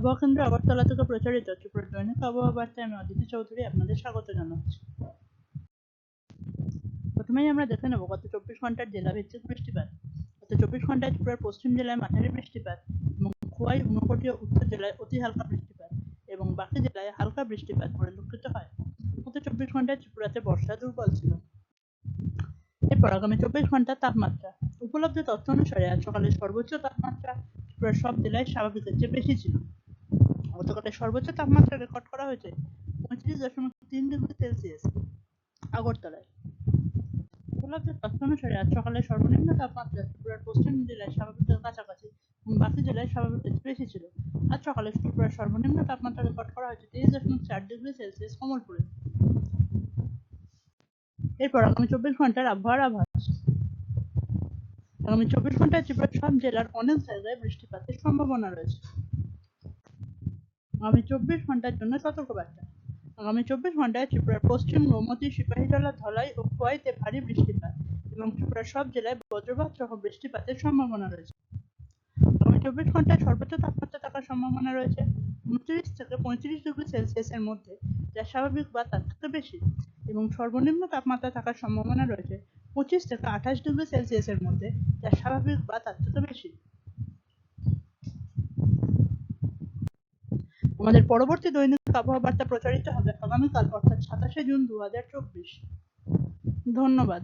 আবহাওয়া কেন্দ্র আগরতলা থেকে প্রচারিত ত্রিপুরা দৈনিক আবহাওয়া বার্তায় আমি অদিতি চৌধুরী আপনাদের স্বাগত জানাচ্ছি। প্রথমেই আমরা দেখে নেব গত চব্বিশ ঘণ্টার বৃষ্টিপাত। গত চব্বিশ ঘন্টায় ত্রিপুরার পশ্চিম জেলায় মাঝারি বৃষ্টিপাত এবং খোয়াই ঊনকোটি ও উত্তর জেলায় অতি হালকা বৃষ্টিপাত এবং বাকি জেলায় হালকা বৃষ্টিপাত পরিলক্ষিত হয়। গত চব্বিশ ঘন্টায় ত্রিপুরাতে বর্ষা দুর্বল ছিল। এরপর আগামী চব্বিশ ঘণ্টার তাপমাত্রা। উপলব্ধ তথ্য অনুসারে আজ সকালে সর্বোচ্চ তাপমাত্রা সব জেলায় স্বাভাবিকের চেয়ে বেশি ছিল। গতকালের সর্বোচ্চ তাপমাত্রা রেকর্ড করা হয়েছে পঁয়ত্রিশ দশমিক তিন ডিগ্রি সেলসিয়াস আগরতলায়। উপলব্ধ তথ্য অনুসারে আজ সকালে সর্বনিম্ন তাপমাত্রা ত্রিপুরার পশ্চিম জেলায় স্বাভাবিকের কাছাকাছি এবং বাকি জেলায় স্বাভাবিকের বেশি ছিল আজ সকালে ত্রিপুরার সর্বনিম্ন তাপমাত্রা রেকর্ড করা হয়েছে তেইশ দশমিক চার ডিগ্রি সেলসিয়াস কমলপুরে। এরপর আগামী চব্বিশ ঘণ্টার আবহাওয়ার আভাস। আগামী চব্বিশ ঘন্টায় ত্রিপুরার সব জেলার অনেক জায়গায় বৃষ্টিপাতের সম্ভাবনা রয়েছে। আগামী চব্বিশ ঘণ্টার জন্য সতর্কবার্তা আগামী চব্বিশ ঘন্টায় ত্রিপুরার পশ্চিম গোমতী সিপাহীজলা ধলাই ও খোয়াইতে ভারী বৃষ্টিপাত এবং ত্রিপুরার সব জেলায় বজ্রপাত সহ বৃষ্টিপাতের সম্ভাবনা রয়েছে। আগামী চব্বিশ ঘন্টায় সর্বোচ্চ তাপমাত্রা থাকার সম্ভাবনা রয়েছে। উনত্রিশ থেকে পঁয়ত্রিশ ডিগ্রি সেলসিয়াসের মধ্যে, যা স্বাভাবিক বা তার থেকে বেশি এবং সর্বনিম্ন তাপমাত্রা থাকার সম্ভাবনা রয়েছে। পঁচিশ থেকে আঠাশ ডিগ্রি সেলসিয়াসের মধ্যে, যা স্বাভাবিক বা তার থেকে বেশি। আমাদের পরবর্তী দৈনিক আবহাওয়া বার্তা প্রচারিত হবে আগামীকাল, অর্থাৎ সাতাশে জুন দু হাজার চব্বিশ। ধন্যবাদ।